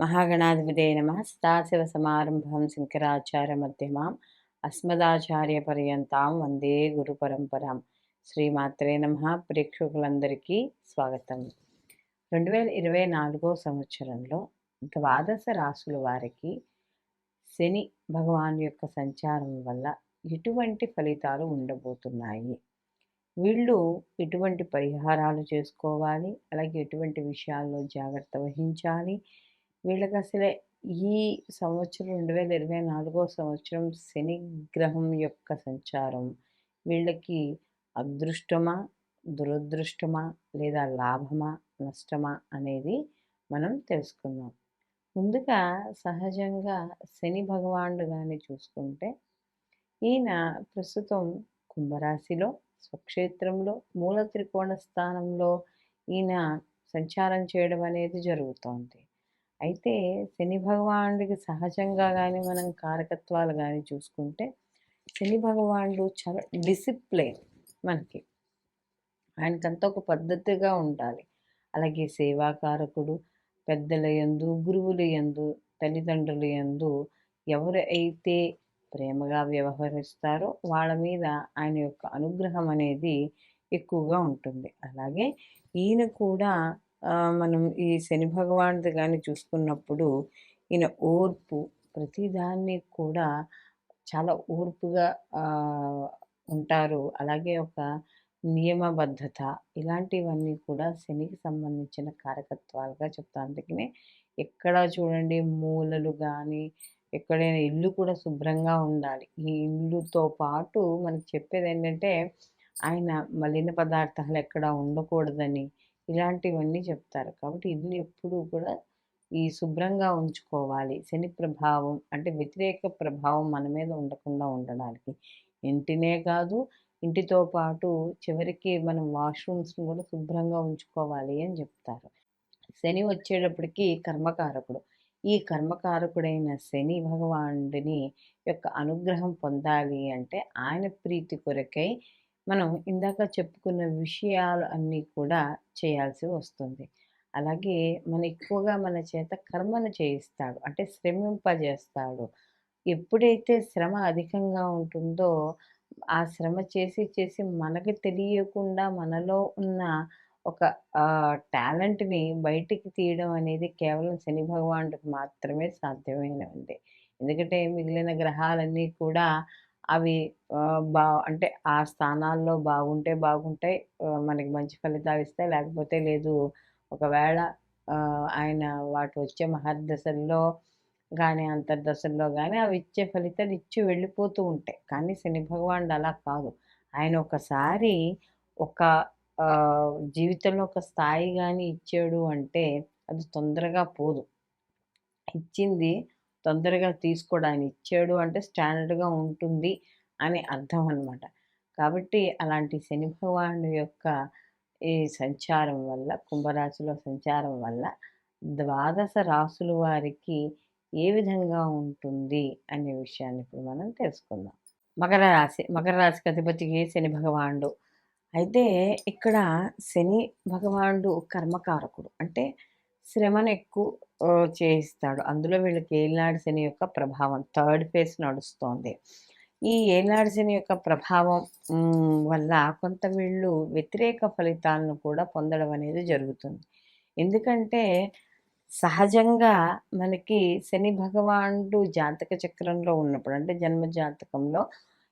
మహాగణాధిపతే నమ. సదాశివ సమారంభం శంకరాచార్య మధ్యమాం. అస్మదాచార్య పర్యంతాం. వందే గురు పరంపరాం. శ్రీమాత్రే నమ. ప్రేక్షకులందరికీ స్వాగతం. రెండు వేల ఇరవై నాలుగో సంవత్సరంలో ద్వాదశ రాసుల వారికి శని భగవాన్ యొక్క సంచారం వల్ల ఎటువంటి ఫలితాలు ఉండబోతున్నాయి. వీళ్ళు ఎటువంటి పరిహారాలు చేసుకోవాలి. అలాగే ఎటువంటి విషయాల్లో జాగ్రత్త వహించాలి. వీళ్ళకి అసలే ఈ సంవత్సరం రెండు వేల ఇరవై నాలుగో సంవత్సరం శని గ్రహం యొక్క సంచారం. వీళ్ళకి అదృష్టమా దురదృష్టమా లేదా లాభమా నష్టమా అనేది మనం తెలుసుకుందాం. ముందుగా సహజంగా శని భగవానుడు కానీ చూసుకుంటే ఈయన ప్రస్తుతం కుంభరాశిలో స్వక్షేత్రంలో మూల త్రికోణ స్థానంలో ఈయన సంచారం చేయడం అనేది జరుగుతోంది. అయితే శని భగవానుడికి సహజంగా కానీ మనం కారకత్వాలు కానీ చూసుకుంటే శని భగవానుడు చాలా డిసిప్లైన్ మనకి. ఆయనకంతా ఒక పద్ధతిగా ఉండాలి. అలాగే సేవాకారకుడు పెద్దల యందు గురువుల యందు తల్లిదండ్రుల యందు ఎవరు అయితే ప్రేమగా వ్యవహరిస్తారో వాళ్ళ మీద ఆయన యొక్క అనుగ్రహం అనేది ఎక్కువగా ఉంటుంది. అలాగే ఈయన కూడా మనం ఈ శని భగవానుడి కానీ చూసుకున్నప్పుడు ఈయన ఓర్పు ప్రతిదాన్ని కూడా చాలా ఓర్పుగా ఉంటారు. అలాగే ఒక నియమబద్ధత ఇలాంటివన్నీ కూడా శనికి సంబంధించిన కారకత్వాలుగా చెప్తాను అందుకనే ఎక్కడ చూడండి మూలలు కానీ ఎక్కడైనా ఇల్లు కూడా శుభ్రంగా ఉండాలి. ఈ ఇల్లుతో పాటు మనకి చెప్పేది ఏంటంటే ఆయన మలిన పదార్థాలు ఎక్కడ ఉండకూడదని ఇలాంటివన్నీ చెప్తారు. కాబట్టి ఇల్లు ఎప్పుడూ కూడా ఈ శుభ్రంగా ఉంచుకోవాలి. శని ప్రభావం అంటే వ్యతిరేక ప్రభావం మన మీద ఉండకుండా ఉండడానికి. ఇంటినే కాదు ఇంటితో పాటు చివరికి మనం వాష్రూమ్స్ని కూడా శుభ్రంగా ఉంచుకోవాలి అని చెప్తారు. శని వచ్చేటప్పటికి కర్మకారకుడు. ఈ కర్మకారకుడైన శని భగవానుడిని యొక్క అనుగ్రహం పొందాలి అంటే ఆయన ప్రీతి కొరకై మనం ఇందాక చెప్పుకున్న విషయాలు అన్నీ కూడా చేయాల్సి వస్తుంది. అలాగే మన ఎక్కువగా మన చేత కర్మను చేయిస్తాడు. అంటే శ్రమింపజేస్తాడు. ఎప్పుడైతే శ్రమ అధికంగా ఉంటుందో ఆ శ్రమ చేసి చేసి మనకి తెలియకుండా మనలో ఉన్న ఒక టాలెంట్ని బయటికి తీయడం అనేది కేవలం శని భగవానుడికి మాత్రమే సాధ్యమైనది ఎందుకంటే మిగిలిన గ్రహాలన్నీ కూడా అవి బా అంటే ఆ స్థానాల్లో బాగుంటే బాగుంటాయి. మనకి మంచి ఫలితాలు ఇస్తాయి. లేకపోతే లేదు ఒకవేళ ఆయన వాటి వచ్చే మహర్దశల్లో కానీ అంతర్దశల్లో కానీ అవి ఇచ్చే ఫలితాలు ఇచ్చి వెళ్ళిపోతూ ఉంటాయి. కానీ శని భగవానుడు అలా కాదు. ఆయన ఒకసారి ఒక జీవితంలో ఒక స్థాయి కానీ ఇచ్చాడు అంటే అది తొందరగా పోదు. ఇచ్చింది తొందరగా తీసుకోడు. ఆయన ఇచ్చాడు అంటే స్టాండర్డ్గా ఉంటుంది అని అర్థం అనమాట కాబట్టి అలాంటి శని భగవానుడు యొక్క ఈ సంచారం వల్ల కుంభరాశిలో సంచారం వల్ల ద్వాదశ రాసుల వారికి ఏ విధంగా ఉంటుంది అనే విషయాన్ని ఇప్పుడు మనం తెలుసుకుందాం. మకర రాశి మకర రాశికి అధిపతికి శని భగవానుడు? అయితే ఇక్కడ శని భగవానుడు కర్మకారకుడు. అంటే శ్రమను ఎక్కువ చేయిస్తాడు. అందులో వీళ్ళకి ఏలినాడు శని యొక్క ప్రభావం థర్డ్ ఫేజ్ నడుస్తోంది. ఈ ఏలినాడు శని యొక్క ప్రభావం వల్ల కొంత వీళ్ళు వ్యతిరేక ఫలితాలను కూడా పొందడం అనేది జరుగుతుంది. ఎందుకంటే సహజంగా మనకి శని భగవానుడు జాతక చక్రంలో ఉన్నప్పుడు అంటే జన్మ జాతకంలో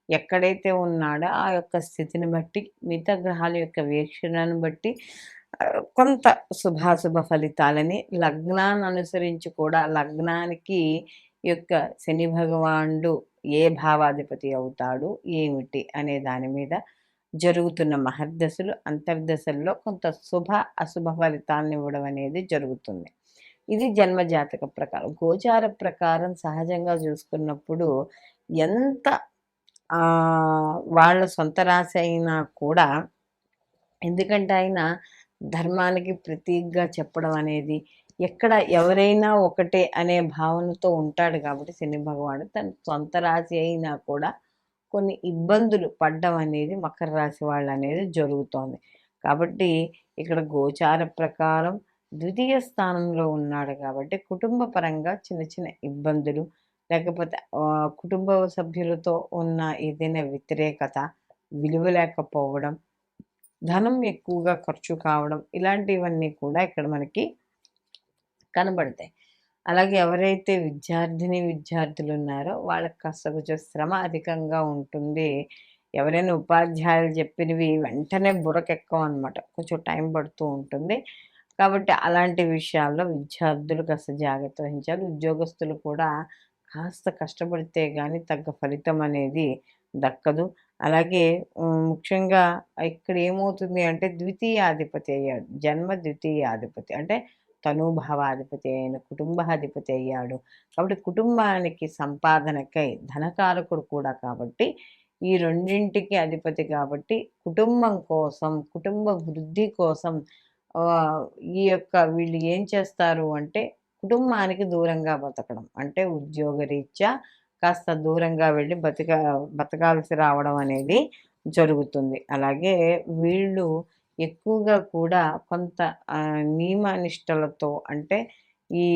ఎక్కడైతే ఉన్నాడో ఆ యొక్క స్థితిని బట్టి మిగతా గ్రహాల యొక్క వీక్షణను బట్టి కొంత శుభాశుభ ఫలితాలని లగ్నాన్ని అనుసరించి కూడా లగ్నానికి యొక్క శని భగవానుడు ఏ భావాధిపతి అవుతాడు ఏమిటి అనే దాని మీద జరుగుతున్న మహర్దశలు అంతర్దశల్లో కొంత శుభ అశుభ ఫలితాలను ఇవ్వడం అనేది జరుగుతుంది. ఇది జన్మజాతక ప్రకారం. గోచార ప్రకారం సహజంగా చూసుకున్నప్పుడు ఎంత వాళ్ళ సొంత రాశి అయినా కూడా ఎందుకంటే ఆయన ధర్మానికి ప్రతీకగా చెప్పడం అనేది ఎక్కడ ఎవరైనా ఒకటే అనే భావనతో ఉంటాడు కాబట్టి శని భగవానుడు తన సొంత రాశి అయినా కూడా కొన్ని ఇబ్బందులు పడ్డం అనేది మకర రాశి వాళ్ళు అనేది జరుగుతోంది. కాబట్టి ఇక్కడ గోచార ప్రకారం ద్వితీయ స్థానంలో ఉన్నాడు కాబట్టి కుటుంబ పరంగా చిన్న చిన్న ఇబ్బందులు లేకపోతే కుటుంబ సభ్యులతో ఉన్న ఏదైనా వ్యతిరేకత విలువ లేకపోవడం ధనం ఎక్కువగా ఖర్చు కావడం ఇలాంటివన్నీ కూడా ఇక్కడ మనకి కనబడతాయి. అలాగే ఎవరైతే విద్యార్థిని విద్యార్థులు ఉన్నారో వాళ్ళకి కాస్త కొంచెం శ్రమ అధికంగా ఉంటుంది. ఎవరైనా ఉపాధ్యాయులు చెప్పినవి వెంటనే బుర్రకెక్కం అనమాట కొంచెం టైం పడుతూ ఉంటుంది. కాబట్టి అలాంటి విషయాల్లో విద్యార్థులు కాస్త జాగ్రత్త వహించాలి. ఉద్యోగస్తులు కూడా కాస్త కష్టపడితే కానీ తగ్గ ఫలితం అనేది దక్కదు. అలాగే ముఖ్యంగా ఇక్కడ ఏమవుతుంది అంటే ద్వితీయాధిపతి అయ్యాడు. జన్మ ద్వితీయాధిపతి. అంటే తనుభావాధిపతి అయిన కుటుంబాధిపతి అయ్యాడు. కాబట్టి కుటుంబానికి సంపాదనకై ధనకారకుడు కూడా కాబట్టి ఈ రెండింటికి అధిపతి కాబట్టి కుటుంబం కోసం కుటుంబ వృద్ధి కోసం ఈ యొక్క వీళ్ళు ఏం చేస్తారు అంటే కుటుంబానికి దూరంగా బతకడం. అంటే ఉద్యోగరీత్యా కాస్త దూరంగా వెళ్ళి బతిక బతకాల్సి రావడం అనేది జరుగుతుంది. అలాగే వీళ్ళు ఎక్కువగా కూడా కొంత నియమనిష్టలతో నియమ అంటే ఈ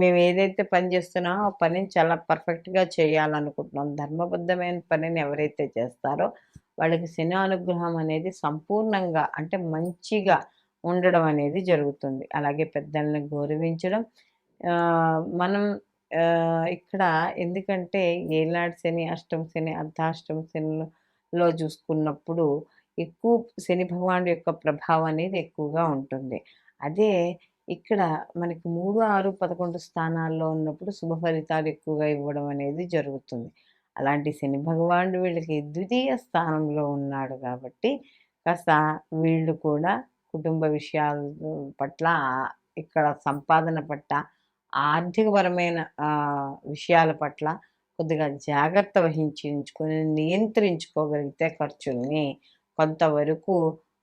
మేము ఏదైతే పని చేస్తున్నామో ఆ పనిని చాలా పర్ఫెక్ట్గా చేయాలనుకుంటున్నాం. ధర్మబద్ధమైన పనిని ఎవరైతే చేస్తారో వాళ్ళకి శని అనుగ్రహం అనేది సంపూర్ణంగా అంటే మంచిగా ఉండడం అనేది జరుగుతుంది. అలాగే పెద్దల్ని గౌరవించడం మనం ఇక్కడ ఎందుకంటే ఏనాడు శని అష్టం శని అర్ధాష్టమ శనిలో చూసుకున్నప్పుడు ఎక్కువ శని భగవానుడు యొక్క ప్రభావం అనేది ఎక్కువగా ఉంటుంది. అదే ఇక్కడ మనకి మూడు ఆరు పదకొండు స్థానాల్లో ఉన్నప్పుడు శుభ ఫలితాలు ఎక్కువగా ఇవ్వడం అనేది జరుగుతుంది. అలాంటి శని భగవానుడు వీళ్ళకి ద్వితీయ స్థానంలో ఉన్నాడు కాబట్టి కాస్త వీళ్ళు కూడా కుటుంబ విషయాల పట్ల ఇక్కడ సంపాదన పట్ల ఆర్థికపరమైన విషయాల పట్ల కొద్దిగా జాగ్రత్త వహించుకొని నియంత్రించుకోగలిగితే ఖర్చుల్ని కొంతవరకు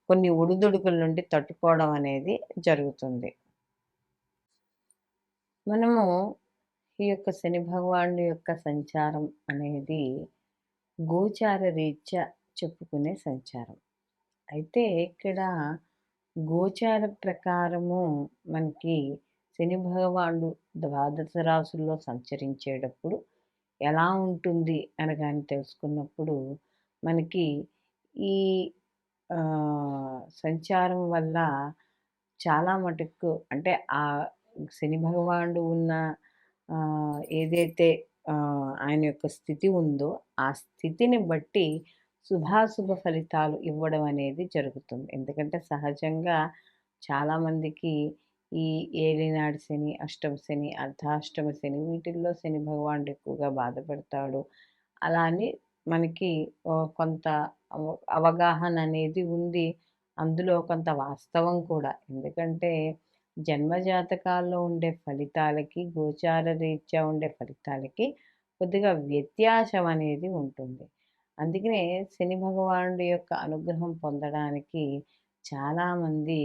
కొన్ని ఉడుదుడుకుల నుండి తట్టుకోవడం అనేది జరుగుతుంది. మనము ఈ యొక్క శని భగవానుడి యొక్క సంచారం అనేది గోచార రీత్యా చెప్పుకునే సంచారం. అయితే ఇక్కడ గోచార ప్రకారము మనకి శని భగవానుడు ద్వాదశ రాసుల్లో సంచరించేటప్పుడు ఎలా ఉంటుంది అని కానీ తెలుసుకున్నప్పుడు మనకి ఈ సంచారం వల్ల చాలా మటుకు అంటే ఆ శని భగవానుడు ఉన్న ఏదైతే ఆయన యొక్క స్థితి ఉందో ఆ స్థితిని బట్టి శుభాశుభ ఫలితాలు ఇవ్వడం అనేది జరుగుతుంది. ఎందుకంటే సహజంగా చాలామందికి ఈ ఏలినాడు శని అష్టమ శని అర్ధాష్టమ శని వీటిల్లో శని భగవానుడు ఎక్కువగా బాధపడతాడు. అలా అని మనకి కొంత అవగాహన అనేది ఉంది. అందులో కొంత వాస్తవం కూడా. ఎందుకంటే జన్మ జాతకాల్లో ఉండే ఫలితాలకి గోచార రీత్యా ఉండే ఫలితాలకి కొద్దిగా వ్యత్యాసం అనేది ఉంటుంది. అందుకనే శని భగవానుడి యొక్క అనుగ్రహం పొందడానికి చాలామంది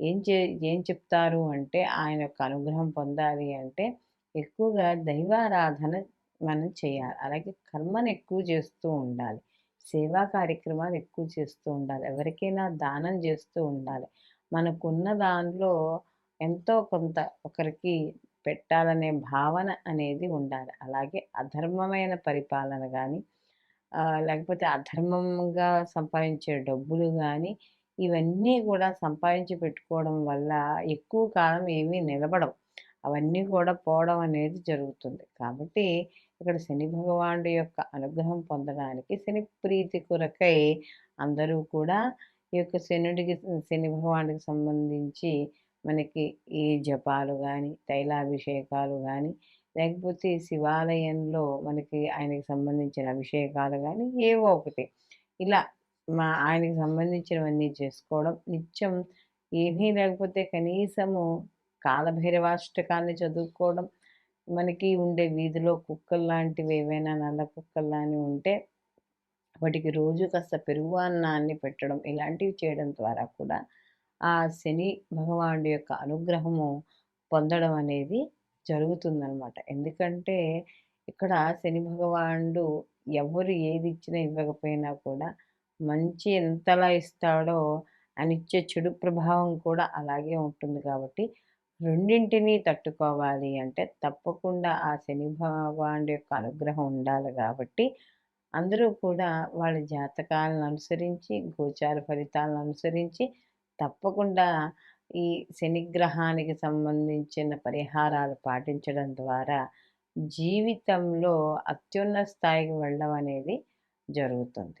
ఏం చే ఏం చెప్తారు అంటే ఆయన యొక్క అనుగ్రహం పొందాలి అంటే ఎక్కువగా దైవారాధన మనం చేయాలి. అలాగే కర్మను ఎక్కువ చేస్తూ ఉండాలి. సేవా కార్యక్రమాలు ఎక్కువ చేస్తూ ఉండాలి. ఎవరికైనా దానం చేస్తూ ఉండాలి. మనకున్న దానిలో ఎంతో కొంత ఒకరికి పెట్టాలనే భావన అనేది ఉండాలి. అలాగే అధర్మమైన పరిపాలన కానీ లేకపోతే అధర్మంగా సంపాదించే డబ్బులు కానీ ఇవన్నీ కూడా సంపాదించి పెట్టుకోవడం వల్ల ఎక్కువ కాలం ఏమీ నిలబడవు. అవన్నీ కూడా పోవడం అనేది జరుగుతుంది. కాబట్టి ఇక్కడ శని భగవానుడి యొక్క అనుగ్రహం పొందడానికి శని ప్రీతి కొరకై అందరూ కూడా ఈ యొక్క శనుడికి శని భగవానుడికి సంబంధించి మనకి ఈ జపాలు కానీ తైలాభిషేకాలు కానీ లేకపోతే శివాలయంలో మనకి ఆయనకి సంబంధించిన అభిషేకాలు కానీ ఏవో ఒకటి. ఇలా మా ఆయనకి సంబంధించినవన్నీ చేసుకోవడం నిత్యం. ఏమీ లేకపోతే కనీసము కాలభైరవాష్టకాన్ని చదువుకోవడం. మనకి ఉండే వీధిలో కుక్కలు లాంటివి ఏవైనా నల్ల కుక్కలు అని ఉంటే వాటికి రోజు కాస్త పెరుగు అన్నాన్ని పెట్టడం ఇలాంటివి చేయడం ద్వారా కూడా ఆ శని భగవానుడి యొక్క అనుగ్రహము పొందడం అనేది జరుగుతుందనమాట ఎందుకంటే ఇక్కడ శని భగవానుడు ఎవరు ఏది ఇచ్చినా ఇవ్వకపోయినా కూడా మంచి ఎంతలా ఇస్తాడో అనిచ్చే ఇచ్చే చెడు ప్రభావం కూడా అలాగే ఉంటుంది కాబట్టి రెండింటినీ తట్టుకోవాలి అంటే తప్పకుండా ఆ శని భగవానుడి యొక్క అనుగ్రహం ఉండాలి కాబట్టి అందరూ కూడా వాళ్ళ జాతకాలను అనుసరించి గోచార ఫలితాలను అనుసరించి తప్పకుండా ఈ శనిగ్రహానికి సంబంధించిన పరిహారాలు పాటించడం ద్వారా జీవితంలో అత్యున్నత స్థాయికి వెళ్ళడం అనేది జరుగుతుంది.